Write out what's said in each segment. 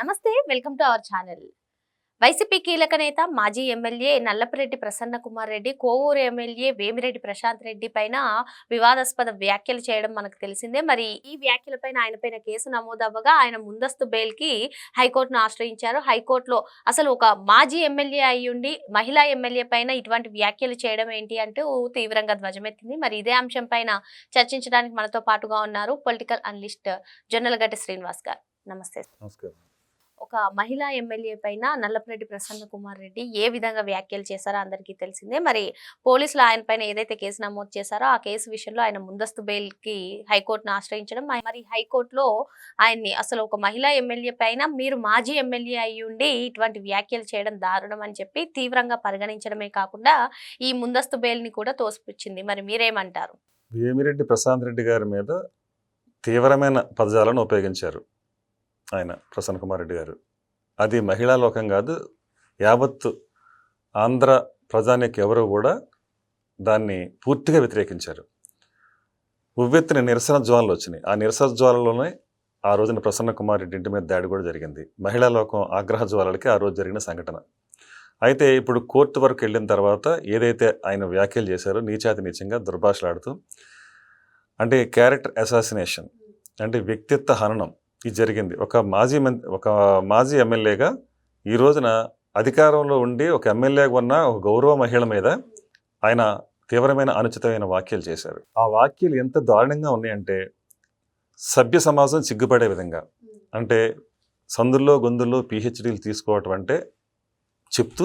నమస్తే welcome to our channel. YCP కీలక నేత మాజీ ఎమ్మెల్యే నల్లపరెడ్డి ప్రసన్న కుమార్ రెడ్డి కోవూరు ఎమ్మెల్యే వేమిరెడ్డి ప్రశాంత్ రెడ్డి పైన వివాదాస్పద వ్యాఖ్యలు చేయడం మనకు తెలిసిందే. మరి ఈ వ్యాఖ్యలపైన ఆయన పైన కేసు నమోదవ్వగా ఆయన ముందస్తు బెయిల్కి హైకోర్టును ఆశ్రయించారు. హైకోర్టులో అసలు ఒక మాజీ ఎమ్మెల్యే అయ్యుండి మహిళా ఎమ్మెల్యే పైన ఇటువంటి వ్యాఖ్యలు చేయడం ఏంటి అంటూ తీవ్రంగా ధ్వజమెత్తింది. మరి ఇదే అంశం పైన చర్చించడానికి మనతో పాటుగా ఉన్నారు పొలిటికల్ అనలిస్ట్ జొన్నలగడ్డ శ్రీనివాస్ గారు. నమస్తే. నమస్కారం. ఒక మహిళా ఎమ్మెల్యే పైన నల్లపరెడ్డి ప్రసన్న కుమార్ రెడ్డి ఏ విధంగా వ్యాఖ్యలు చేశారో అందరికీ తెలిసిందే. మరి పోలీసులు ఆయన పైన ఏదైతే కేసు నమోదు చేశారో ఆ కేసు విషయంలో ఆయన ముందస్తు బెయిల్కి హైకోర్టును ఆశ్రయించడం మరి హైకోర్టులో ఆయన్ని అసలు ఒక మహిళా ఎమ్మెల్యే పైన మీరు మాజీ ఎమ్మెల్యే అయి ఉండి ఇటువంటి వ్యాఖ్యలు చేయడం దారుణం అని చెప్పి తీవ్రంగా పరిగణించడమే కాకుండా ఈ ముందస్తు బెయిల్ని కూడా తోసిపుచ్చింది. మరి మీరేమంటారు? వేమిరెడ్డి ప్రశాంత్ రెడ్డి గారి మీద తీవ్రమైన పదజాలను ఉపయోగించారు. ఆయన ప్రసన్న కుమార్ రెడ్డి గారు. అది మహిళా లోకం కాదు యావత్తు ఆంధ్ర ప్రజానికి ఎవరు కూడా దాన్ని పూర్తిగా వ్యతిరేకించారు. ఉవ్వెత్తిన నిరసన జ్వాలలు వచ్చినాయి. ఆ నిరసన జ్వాలలోనే ఆ రోజున ప్రసన్న కుమార్ రెడ్డి ఇంటి మీద దాడి కూడా జరిగింది. మహిళా లోకం ఆగ్రహ జ్వాలలకి ఆ రోజు జరిగిన సంఘటన. అయితే ఇప్పుడు కోర్టు వరకు వెళ్ళిన తర్వాత ఏదైతే ఆయన వ్యాఖ్యలు చేశారో నీచాతి నీచంగా దుర్భాషలాడుతూ అంటే క్యారెక్టర్ అసాసినేషన్ అంటే వ్యక్తిత్వ హననం ఇది జరిగింది. ఒక మాజీ మంత్రి ఒక మాజీ ఎమ్మెల్యేగా ఈ రోజున అధికారంలో ఉండి ఒక ఎమ్మెల్యేగా ఉన్న ఒక గౌరవ మహిళ మీద ఆయన తీవ్రమైన అనుచితమైన వ్యాఖ్యలు చేశారు. ఆ వ్యాఖ్యలు ఎంత దారుణంగా ఉన్నాయంటే సభ్య సమాజం సిగ్గుపడే విధంగా. అంటే సందుల్లో గొంతుల్లో పిహెచ్డీలు తీసుకోవటం అంటే చెప్తూ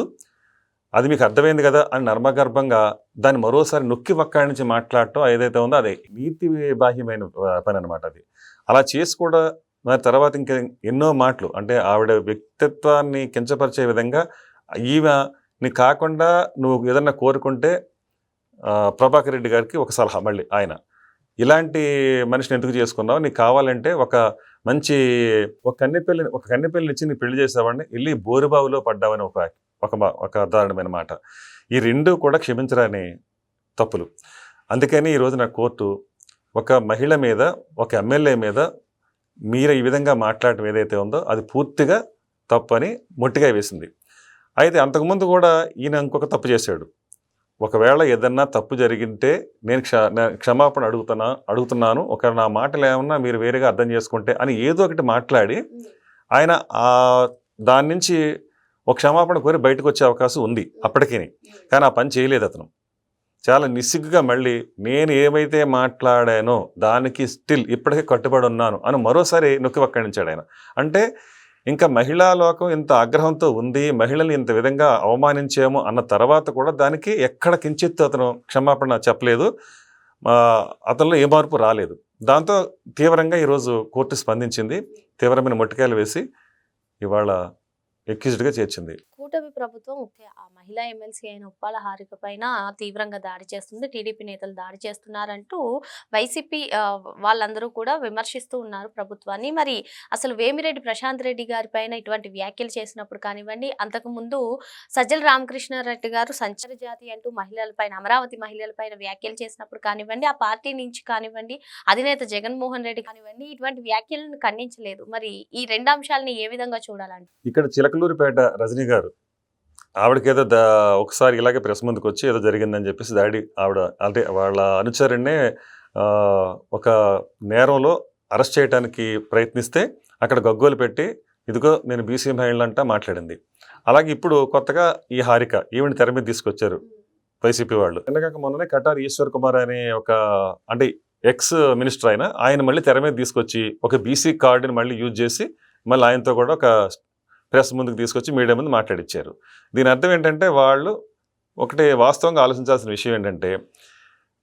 అది మీకు అర్థమైంది కదా అని నర్మగర్భంగా దాన్ని మరోసారి నొక్కి వక్కాడి నుంచి మాట్లాడటం ఏదైతే ఉందో అది నీతి బాహ్యమైన పని అనమాట అది. అలా చేసి కూడా మరి తర్వాత ఇంకా ఎన్నో మాటలు. అంటే ఆవిడ వ్యక్తిత్వాన్ని కించపరిచే విధంగా ఈమె నీ కాకుండా నువ్వు ఏదన్నా కోరుకుంటే ప్రభాకర్ రెడ్డి గారికి ఒక సలహా మళ్ళీ ఆయన. ఇలాంటి మనిషిని ఎందుకు చేసుకున్నావు? నీకు కావాలంటే ఒక మంచి ఒక కన్నెపల్లి ఒక కన్నెపల్లిని ఇచ్చి నీ పెళ్ళి చేసావాడిని. వెళ్ళి బోరుబావులో పడ్డావని ఒక ఒక మా- ఒక దారుణమైన మాట. ఈ రెండు కూడా క్షమించరాని తప్పులు. అందుకని ఈ రోజున కోర్టు ఒక మహిళ మీద ఒక ఎమ్మెల్యే మీద మీరు ఈ విధంగా మాట్లాడటం ఏదైతే ఉందో అది పూర్తిగా తప్పని మొట్టిగా వేసింది. అయితే అంతకుముందు కూడా ఈయన ఇంకొక తప్పు చేశాడు. ఒకవేళ ఏదన్నా తప్పు జరిగింటే నేను క్ష క్షమాపణ అడుగుతున్నా అడుగుతున్నాను. ఒక నా మాటలు ఏమన్నా మీరు వేరేగా అర్థం చేసుకుంటే అని ఏదో ఒకటి మాట్లాడి ఆయన దాని నుంచి ఒక క్షమాపణ కోరి బయటకు వచ్చే అవకాశం ఉంది అప్పటికీ. కానీ ఆ పని చేయలేదు అతను. చాలా నిస్సిగ్గా మళ్ళీ నేను ఏమైతే మాట్లాడానో దానికి స్టిల్ ఇప్పటికే కట్టుబడి ఉన్నాను అని మరోసారి నొక్కి వక్కడించాడు ఆయన. అంటే ఇంకా మహిళా లోకం ఇంత ఆగ్రహంతో ఉంది మహిళల్ని ఇంత విధంగా అవమానించాము అన్న తర్వాత కూడా దానికి ఎక్కడ కించిత్ అతను క్షమాపణ చెప్పలేదు. అతనిలో ఏ మార్పు రాలేదు. దాంతో తీవ్రంగా ఈరోజు కోర్టు స్పందించింది. తీవ్రమైన మొట్టికాయలు వేసి ఇవాళ ఎక్యూజ్డ్గా చేర్చింది. కూటమి ప్రభుత్వం ముఖ్య ఆ మహిళా ఎమ్మెల్సీ అయిన ఉప్పాల హారిక పైన తీవ్రంగా దాడి చేస్తుంది. టీడీపీ నేతలు దాడి చేస్తున్నారంటూ వైసీపీ వాళ్ళందరూ కూడా విమర్శిస్తూ ఉన్నారు ప్రభుత్వాన్ని. మరి అసలు వేమిరెడ్డి ప్రశాంత్ రెడ్డి గారి పైన ఇటువంటి వ్యాఖ్యలు చేసినప్పుడు కానివ్వండి అంతకు ముందు సజ్జల రామకృష్ణారెడ్డి గారు సంచార జాతి అంటూ మహిళల పైన అమరావతి మహిళల పైన వ్యాఖ్యలు చేసినప్పుడు కానివ్వండి ఆ పార్టీ నుంచి కానివ్వండి అధినేత జగన్మోహన్ రెడ్డి కానివ్వండి ఇటువంటి వ్యాఖ్యలను ఖండించలేదు. మరి ఈ రెండు అంశాలని ఏ విధంగా చూడాలంటే ఇక్కడ చిలకలూరిపేట రజనీ గారు ఆవిడకి ఏదో దా ఒకసారి ఇలాగే ప్రెస్ ముందుకు వచ్చి ఏదో జరిగిందని చెప్పేసి డాడీ ఆవిడ అంటే వాళ్ళ అనుచరుణ్ణే ఒక నేరంలో అరెస్ట్ చేయడానికి ప్రయత్నిస్తే అక్కడ గగ్గోలు పెట్టి ఇదిగో నేను బీసీ మహిళలంట మాట్లాడింది. అలాగే ఇప్పుడు కొత్తగా ఈ హారిక ఈవిని తెర మీద తీసుకొచ్చారు వైసీపీ వాళ్ళు. ఎందుకంటే మొన్ననే కటార్ ఈశ్వర్ కుమార్ అనే ఒక అంటే ఎక్స్ మినిస్టర్ ఆయన ఆయన మళ్ళీ తెర మీద తీసుకొచ్చి ఒక బీసీ కార్డుని మళ్ళీ యూజ్ చేసి మళ్ళీ ఆయనతో కూడా ఒక ప్రెస్ ముందుకు తీసుకొచ్చి మీడియా ముందు మాట్లాడిచ్చారు. దీని అర్థం ఏంటంటే వాళ్ళు ఒకటే వాస్తవంగా ఆలోచించాల్సిన విషయం ఏంటంటే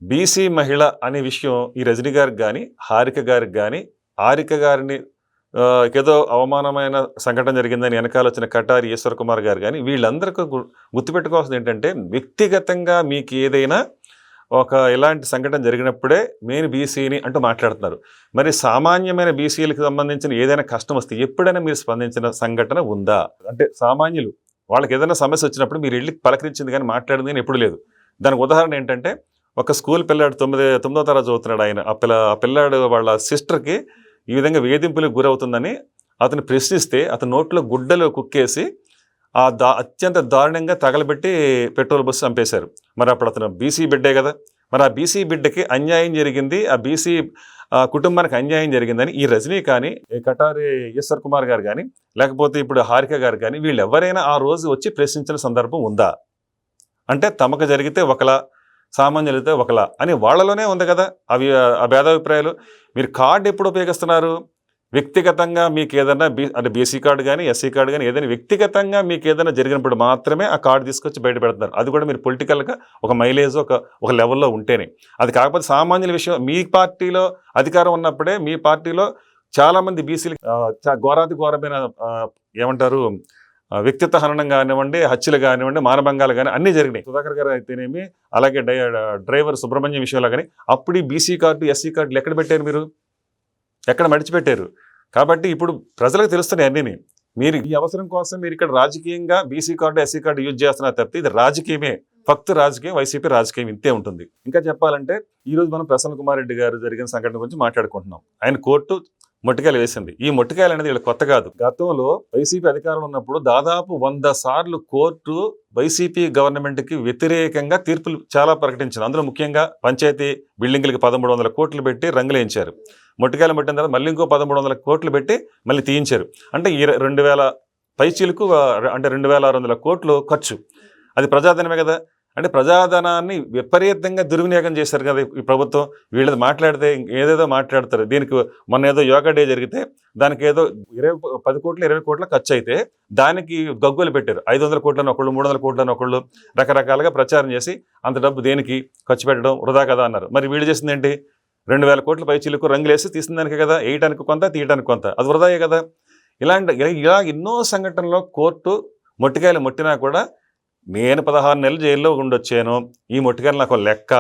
బీసీ మహిళ అనే విషయం ఈ రజనీ గారికి కానీ హారిక గారికి కానీ హారిక గారిని ఏదో అవమానమైన సంఘటన జరిగిందని వెనకాల వచ్చిన కటారి ఈశ్వర్ కుమార్ గారు కానీ వీళ్ళందరికీ గు- గుర్తుపెట్టుకోవాల్సింది ఏంటంటే వ్యక్తిగతంగా మీకు ఏదైనా ఒక ఇలాంటి సంఘటన జరిగినప్పుడే నేను బీసీని అంటూ మాట్లాడుతున్నారు. మరి సామాన్యమైన బీసీలకు సంబంధించిన ఏదైనా కష్టం వస్తే ఎప్పుడైనా మీరు స్పందించిన సంఘటన ఉందా? అంటే సామాన్యులు వాళ్ళకి ఏదైనా సమస్య వచ్చినప్పుడు మీరు వెళ్ళి పలకరించింది కానీ మాట్లాడింది కానీ ఎప్పుడు లేదు. దానికి ఉదాహరణ ఏంటంటే ఒక స్కూల్ పిల్లాడు తొమ్మిది తొమ్మిదో తరగతి చదువుతున్నాడు ఆయన. ఆ పిల్ల ఆ పిల్లాడు వాళ్ళ సిస్టర్కి ఈ విధంగా వేధింపులకు గురవుతుందని అతను ప్రశ్నిస్తే అతని నోట్లో గుడ్డలు కుక్కేసి ఆ దా అత్యంత దారుణంగా తగలబెట్టి పెట్రోల్ బస్సు చంపేశారు. మరి అప్పుడు అతను బీసీ బిడ్డే కదా. మరి ఆ బీసీ బిడ్డకి అన్యాయం జరిగింది. ఆ బీసీ కుటుంబానికి అన్యాయం జరిగిందని ఈ రజనీ కానీ కటారి ఈశ్వర్ కుమార్ గారు కానీ లేకపోతే ఇప్పుడు హారిక గారు కానీ వీళ్ళు ఎవరైనా ఆ రోజు వచ్చి ప్రశ్నించిన సందర్భం ఉందా? అంటే తమకు జరిగితే ఒకలా సామాన్యులతో ఒకలా అని వాళ్ళలోనే ఉంది కదా అవి ఆ భేదాభిప్రాయాలు. మీరు కార్డు ఎప్పుడు ఉపయోగిస్తున్నారు? వ్యక్తిగతంగా మీకు ఏదైనా బీ అంటే బీసీ కార్డు కానీ ఎస్సీ కార్డు కానీ ఏదైనా వ్యక్తిగతంగా మీకు ఏదైనా జరిగినప్పుడు మాత్రమే ఆ కార్డు తీసుకొచ్చి బయట పెడతారు అది కూడా మీరు పొలిటికల్గా ఒక మైలేజ్ ఒక ఒక లెవెల్లో ఉంటేనే. అది కాకపోతే సామాన్యుల విషయం మీ పార్టీలో అధికారం ఉన్నప్పుడే మీ పార్టీలో చాలామంది బీసీలు ఘోరాతి ఘోరమైన ఏమంటారు వ్యక్తిత్వ హననం కానివ్వండి హత్యలు కానివ్వండి మానభంగాలు కానీ అన్నీ జరిగినాయి. సుధాకర్ గారు అయితేనేమి అలాగే డై డ్రైవర్ సుబ్రహ్మణ్యం విషయంలో కానీ అప్పుడు ఈ బీసీ కార్డు ఎస్సీ కార్డులు ఎక్కడ పెట్టారు మీరు? ఎక్కడ మడిచిపెట్టారు? కాబట్టి ఇప్పుడు ప్రజలకు తెలుస్తున్నాయి అన్నీ మీరు ఈ అవసరం కోసం మీరు ఇక్కడ రాజకీయంగా BC card SC card use చేస్తున్నారు తప్పితే ఇది రాజకీయమే. ఫక్త్ రాజకీయం వైసీపీ రాజకీయం ఇంతే ఉంటుంది. ఇంకా చెప్పాలంటే ఈ రోజు మనం ప్రసన్న కుమార్ రెడ్డి గారు జరిగిన సంఘటన గురించి మాట్లాడుకుంటున్నాం. ఆయన కోర్టు మొట్టికాయలు వేసింది. ఈ మొట్టికాయలు అనేది వీళ్ళు కొత్త కాదు. గతంలో వైసీపీ అధికారంలో ఉన్నప్పుడు దాదాపు వంద సార్లు కోర్టు వైసీపీ గవర్నమెంట్కి వ్యతిరేకంగా తీర్పులు చాలా ప్రకటించింది. అందులో ముఖ్యంగా పంచాయతీ బిల్డింగ్లకి పదమూడు వందల కోట్లు పెట్టి రంగులేయించారు మొట్టికాయలు పెట్టిన తర్వాత మళ్ళీ ఇంకో పదమూడు వందల కోట్లు పెట్టి మళ్ళీ తీయించారు. అంటే ఈ రెండు వేల పైచీలకు అంటే రెండు వేల ఆరు వందల కోట్లు ఖర్చు. అది ప్రజాధనమే కదా. అంటే ప్రజాధనాన్ని విపరీతంగా దుర్వినియోగం చేశారు కదా ఈ ప్రభుత్వం. వీళ్ళది మాట్లాడితే ఏదేదో మాట్లాడతారు. దీనికి మొన్న ఏదో యోగా డే జరిగితే దానికి ఏదో ఇరవై పది కోట్లు ఇరవై కోట్ల ఖర్చు అయితే దానికి గగ్గులు పెట్టారు. ఐదు వందల కోట్లని ఒకళ్ళు మూడు వందల కోట్లని ఒకళ్ళు రకరకాలుగా ప్రచారం చేసి అంత డబ్బు దేనికి ఖర్చు పెట్టడం వృధా కదా అన్నారు. మరి వీళ్ళు చేసింది ఏంటి? రెండు వేల కోట్ల పై రంగులేసి తీసిన దానికి కదా వేయటానికి కొంత తీయటానికి కొంత. అది వృధాయే కదా. ఇలాంటి ఇలా- ఇలా ఎన్నో సంఘటనలో కోర్టు మొట్టికాయలు మొట్టినా కూడా నేను పదహారు నెలలు జైల్లో ఉండొచ్చాను ఈ మొట్టికాయలు నాకు లెక్క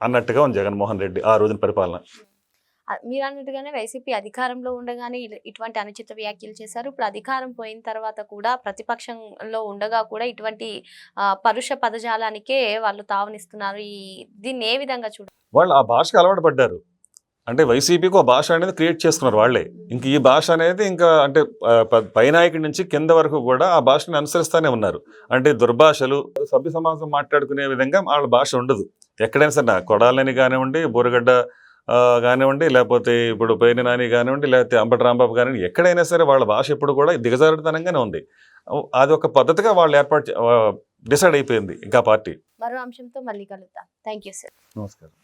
అన్నట్టుగా ఉంది జగన్మోహన్ రెడ్డి ఆ రోజున పరిపాలన. మీరు అన్నట్టుగానే వైసీపీ అధికారంలో ఉండగానే ఇటువంటి అనుచిత వ్యాఖ్యలు చేశారు. ఇప్పుడు అధికారం పోయిన తర్వాత కూడా ప్రతిపక్షంలో ఉండగా కూడా ఇటువంటి పరుష పదజాలానికే వాళ్ళు తావనిస్తున్నారు. ఈ దీన్ని ఏ విధంగా చూడ వాళ్ళు ఆ భాషకు అలవాటు పడ్డారు. అంటే వైసీపీకి ఒక భాష అనేది క్రియేట్ చేసుకున్నారు వాళ్ళే. ఇంక ఈ భాష అనేది ఇంకా అంటే పైనాయకుడి నుంచి కింద వరకు కూడా ఆ భాషను అనుసరిస్తూనే ఉన్నారు. అంటే దుర్భాషలు సభ్య సమాజం మాట్లాడుకునే విధంగా వాళ్ళ భాష ఉండదు. ఎక్కడైనా సరే నా కొడాలని కానివ్వండి బోరగడ్డ కానివ్వండి లేకపోతే ఇప్పుడు పైన నాని కానివ్వండి లేకపోతే అంబటి రాంబాబు కానివ్వండి ఎక్కడైనా సరే వాళ్ళ భాష ఎప్పుడు కూడా దిగజారుతనంగానే ఉంది. అది ఒక పద్ధతిగా వాళ్ళు ఏర్పాటు డిసైడ్ అయిపోయింది ఇంకా పార్టీ. మరో అంశంతో మళ్ళీ కలుద్దాం. Thank you sir. నమస్కారం.